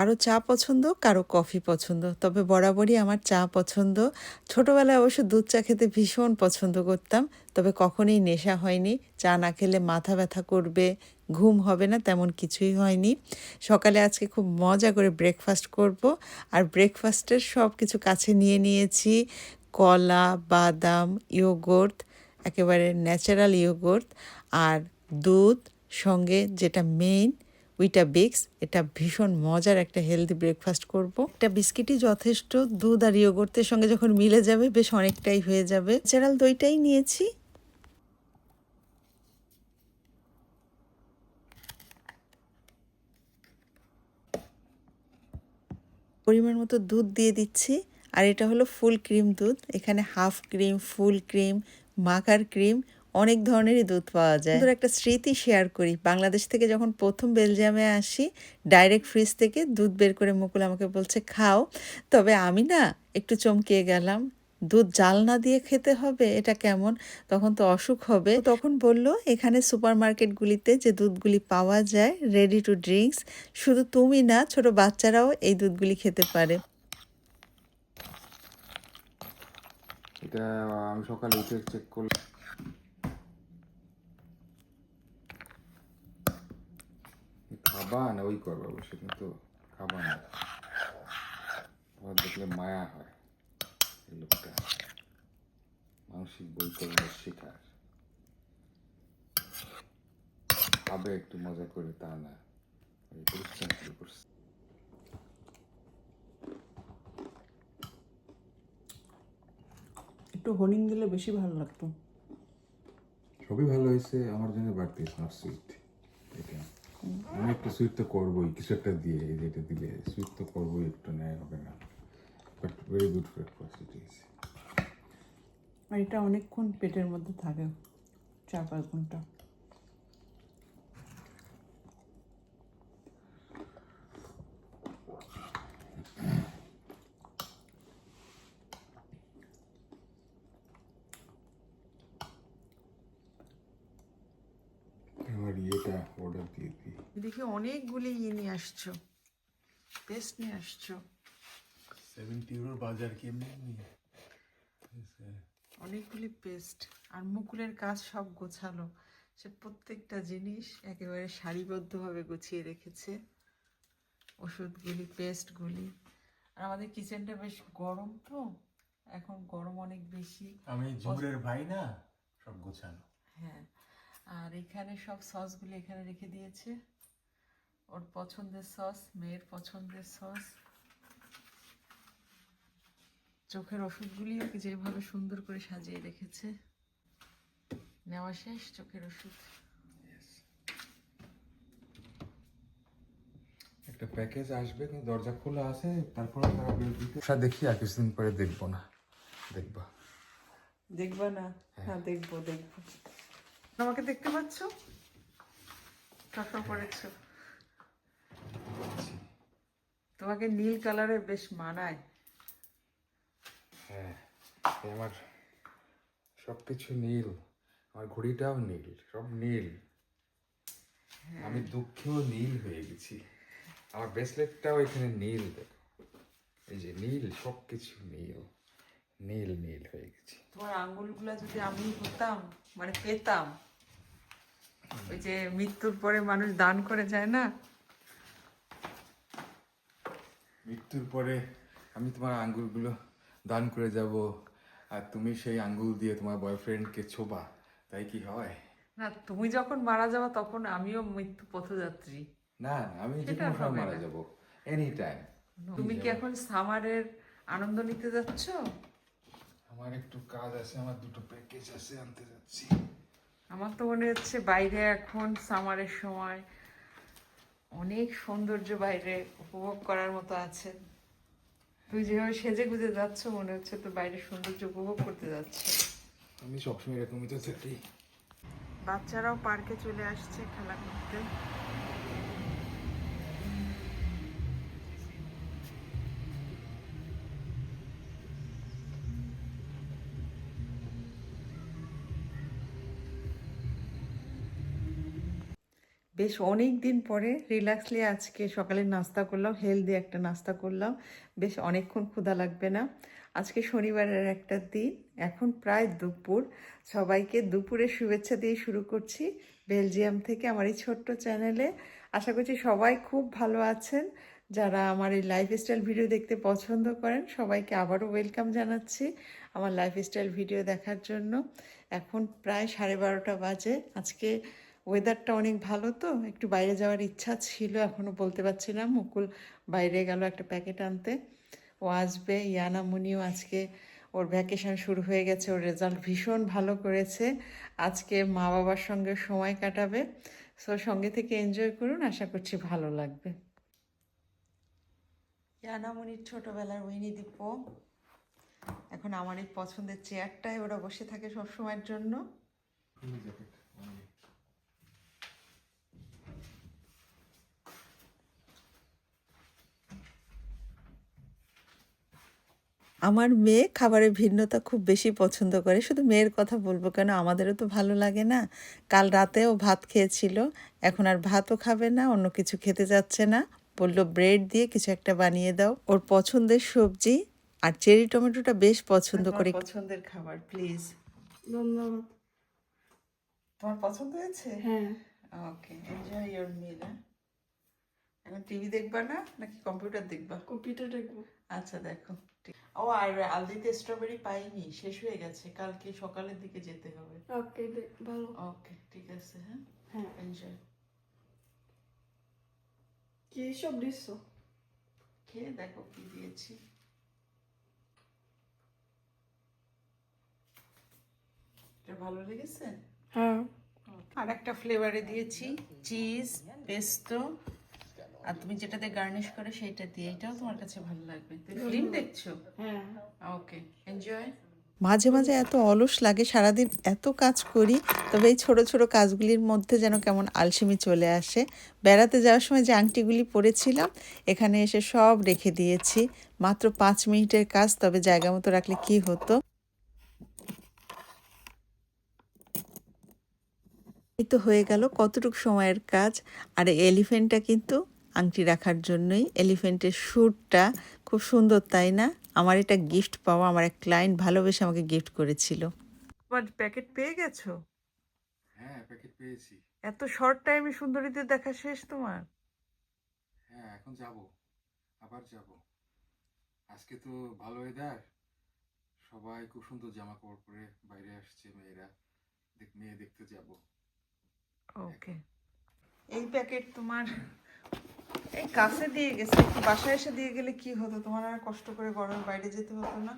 কারও চা পছন্দ, কারও কফি পছন্দ। তবে বরাবরই আমার চা পছন্দ। ছোটবেলায় অবশ্য দুধ চা খেতে ভীষণ পছন্দ করতাম, তবে কখনোই নেশা হয়নি। চা না খেলে মাথা ব্যথা করবে, ঘুম হবে না তেমন কিছুই হয়নি। সকালে আজকে খুব মজা করে ব্রেকফাস্ট করব। আর ব্রেকফাস্টের সব কিছু কাছে নিয়ে নিয়েছি। কলা, বাদাম ইয়োগর্ট একেবারে ন্যাচারাল ইয়োগর্ট আর দুধ সঙ্গে যেটা মেইন উইটা বিক্স এটা ভীষণ মজার একটা হেলদি ব্রেকফাস্ট করব। একটা বিস্কিটই যথেষ্ট, দুধ আর ইয়োগর্টের সঙ্গে যখন মিলে যাবে, বেশ অনেকটাই হয়ে যাবে। ন্যাচারাল দইটাই নিয়েছি। পরিমাণ মতো দুধ দিয়ে দিচ্ছি। আর এটা হলো ফুল ক্রিম দুধ। এখানে হাফ ক্রিম ফুল ক্রিম মাখার ক্রিম অনেক ধরনেরই দুধ পাওয়া যায়। সুন্দর একটা স্মৃতি শেয়ার করি। বাংলাদেশ থেকে যখন প্রথম বেলজিয়ামে আসি ডাইরেক্ট ফ্রিজ থেকে দুধ বের করে মুকুল আমাকে বলছে খাও। তবে আমি না একটু চমকিয়ে গেলাম। দুধ জাল না দিয়ে খেতে হবে এটা কেমন? তখন তো অসুখ হবে। তখন বলল এখানে সুপার মার্কেটগুলিতে যে দুধগুলি পাওয়া যায় রেডি টু ড্রিঙ্কস শুধু তুমি না ছোট বাচ্চারাও এই দুধগুলি খেতে পারে। এটা আমি সকালে উঠে চেক করলাম খাবা না ওই করবা অবশ্য কিন্তু খাবা না। আবার দেখলে মায়া হয় এই লোকটা। মানসিক বৈকল্য শিকার। খাবে একটু মজা করে তা না। পরিশ্রম শুরু করছে। একটু হনিং দিলে বেশি ভালো লাগতো। সবই ভালো হয়েছে আমার জন্য বাড়তি নট সুইট আমি একটু সুইট তো করবোই, কিছু একটা দিয়ে, এই যেটা দিলে সুইট তো করবোই, একটু নেয়, হবে না। But very good breakfast it is আর এটা অনেকক্ষণ পেটের মধ্যে থাকে, চার পাঁচ ঘণ্টা। এবার অর্ডার দিয়ে দিই। দেখি অনেকগুলি ইয়ে নিয়ে আসছো। পেস্ট নিয়ে আসছো। সেভেন্টি ইউরোর বাজার কেমনি নিয়ে? অনেকগুলি পেস্ট আর মুকুলের কাজ সব গোছালো। সে প্রত্যেকটা জিনিস একেবারে সারিবদ্ধভাবে গুছিয়ে রেখেছে। ওষুধগুলি পেস্টগুলি আর আমাদের কিচেনটা বেশ গরম তো। এখন গরম অনেক বেশি। আমি ভাই না সব গোছানো হ্যাঁ। আর এখানে সব সসগুলি এখানে রেখে দিয়েছে। ওর পছন্দের সস মেয়ের পছন্দের সস। চোখের ওষুধগুলিও কি যেভাবে সুন্দর করে সাজিয়ে রেখেছে। নেওয়া শেষ চোখের ওষুধ। একটা প্যাকেজ আসবে কিন্তু দরজা খোলা আছে তারপরে তারা বিল দিতে দেখি আর কিছুদিন পরে দেখব না। দেখবা। দেখবা না? হ্যাঁ দেখব দেখব। আমাকে দেখতে পাচ্ছ? চশমা পড়েছো তোমাকে নীল কালারের বেশ মানায়। হ্যাঁ আমার সব কিছু নীল। আমার ঘড়িটাও নীল সব নীল। আমি দুঃখেও নীল হয়ে গেছি। আমার ব্রেসলেটটাও এখানে নীল দেখো। এই যে নীল সব কিছু নীল। নীল নীল হয়ে গেছি। তোমার আঙ্গুলগুলো যদি আমি হতাম মানে পেতাম ওই যে মৃত্যুর পরে মানুষ দান করে যায় না? মৃত্যুর পরে আমি তোমার আঙ্গুলগুলো দান করে যাব আর তুমি সেই আঙ্গুল দিয়ে তোমার বয়ফ্রেন্ডকে ছোবা তাই কি হয়? না তুমি যখন মারা যাবা তখন আমিও মৃত্যু পথযাত্রী। না আমি যে কোনো সময় মারা যাব এনি টাইম তুমি কি এখন সামারের আনন্দ নিতে যাচ্ছ? আমার একটু কাজ আছে আমার দুটো প্যাকেজ আছে আনতে যাচ্ছি। আমার তো মনে হচ্ছে বাইরে এখন সামারের সময় অনেক সৌন্দর্য বাইরে উপভোগ করার মতো আছে। তুই যেভাবে সেজে গুজে যাচ্ছ মনে হচ্ছে তো বাইরে সৌন্দর্য উপভোগ করতে যাচ্ছে। আমি সবসময় এরকমই তো থাকি। বাচ্চারাও পার্কে চলে আসছে খেলা করতে। বেশ অনেক দিন পরে রিল্যাক্সলি আজকে সকালে নাস্তা করলাম হেলদি একটা নাস্তা করলাম। বেশ অনেকক্ষণ ক্ষুধা লাগবে না। আজকে শনিবারের একটা দিন, এখন প্রায় দুপুর। সবাইকে দুপুরের শুভেচ্ছা দিয়ে শুরু করছি বেলজিয়াম থেকে আমার এই ছোট্ট চ্যানেলে আশা করছি সবাই খুব ভালো আছেন। যারা আমার এই লাইফস্টাইল ভিডিও দেখতে পছন্দ করেন, সবাইকে আবারও ওয়েলকাম জানাচ্ছি আমার লাইফস্টাইল ভিডিও দেখার জন্য। এখন প্রায় সাড়ে বারোটা বাজে। আজকে ওয়েদারটা অনেক ভালো তো একটু বাইরে যাওয়ার ইচ্ছা ছিল এখনও বলতে পারছি না মুকুল বাইরে গেল একটা প্যাকেট আনতে ও আসবে ইয়ানা মুনিও আজকে ওর ভ্যাকেশন শুরু হয়ে গেছে ওর রেজাল্ট ভীষণ ভালো করেছে আজকে মা বাবার সঙ্গে সময় কাটাবে সো সঙ্গে থেকে এনজয় করুন আশা করছি ভালো লাগবে। ইয়ানামণির ছোটবেলার উইনি দীপ এখন আমার এই পছন্দের চেয়ারটায় ওরা বসে থাকে সব সময়ের জন্য আমার মেয়ে খাবারের ভিন্নতা খুব বেশি পছন্দ করে। শুধু মেয়ের কথা বলব কেন আমাদেরও তো ভালো লাগে না। কাল রাতেও ভাত খেয়েছিল এখন আর ভাতও খাবে না অন্য কিছু খেতে যাচ্ছে না। বলল ব্রেড দিয়ে কিছু একটা বানিয়ে দাও। ওর পছন্দের সবজি আর চেরি টমেটোটা বেশ পছন্দ করে। পছন্দের খাবার প্লিজ ধন্যবাদ তোমার পছন্দ হয়েছে? হ্যাঁ। ওকে এনজয় ইওর মিল এখন টিভি দেখবা না নাকি কম্পিউটার দেখবা? কম্পিউটার দেখব। আচ্ছা দেখো। ও আর আলদিতে স্ট্রবেরি পাইনি শেষ হয়ে গেছে কালকে সকালের দিকে যেতে হবে। ওকে ভালো। ওকে ঠিক আছে হ্যাঁ? হ্যাঁ। এনজয় কি সব দিচ্ছ খেয়ে দেখো কি দিয়েছি। ভালো লেগেছে? হ্যাঁ। আর একটা ফ্লেভারে দিয়েছি চিজ পেস্তো আর তুমি যেটাতে গার্নিশ করে সেইটা দিয়ে এটাও তোমার কাছে ভালো লাগবে। তুমি ফিল্ম দেখছ? হ্যাঁ। ওকে এনজয় মাঝে মাঝে এত অলস লাগে সারাদিন এত কাজ করি তবে এই ছোট ছোট কাজগুলির মধ্যে যেন কেমন আলসেমি চলে আসে। বেড়াতে যাওয়ার সময় যে আংটিগুলি পরেছিলাম এখানে এসে সব রেখে দিয়েছি। মাত্র পাঁচ মিনিটের কাজ তবে জায়গা মতো রাখলে কি হতো? এই তো হয়ে গেল কতটুকু সময়ের কাজ। আর এই এলিফেন্টটা কিন্তু আংটি রাখার জন্যই এলিফেন্টের সুরটা খুব সুন্দর তাই না? আমার এটা গিফট পাওয়া আমার এক ক্লায়েন্ট ভালোবেসে আমাকে গিফট করেছিল। তোমার প্যাকেট পেয়ে গেছো? হ্যাঁ প্যাকেট পেয়েছি। এত শর্ট টাইমে সুন্দরীদের দেখা শেষ তোমার? হ্যাঁ এখন যাব। আবার যাব। আজকে তো ভালো ওয়েদার সবাই খুব সুন্দর জামা কাপড় পরে বাইরে আসছে মেয়েরা। দেখ মেয়ে দেখতে যাব। ওকে এই প্যাকেট তোমার এই কাছে দিয়ে গেছে একটু বাসায় এসে দিয়ে গেলে কি হতো? তোমার আর কষ্ট করে গরমের বাইরে যেতে হতো না।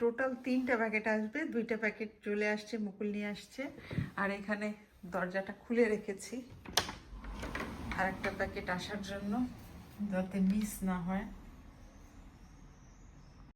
টোটাল তিনটা প্যাকেট আসবে, দুইটা প্যাকেট চলে আসছে, মুকুল নিয়ে আসছে, আর এখানে দরজাটা খুলে রেখেছি। আর একটা প্যাকেট আসার জন্য, যাতে মিস না হয়।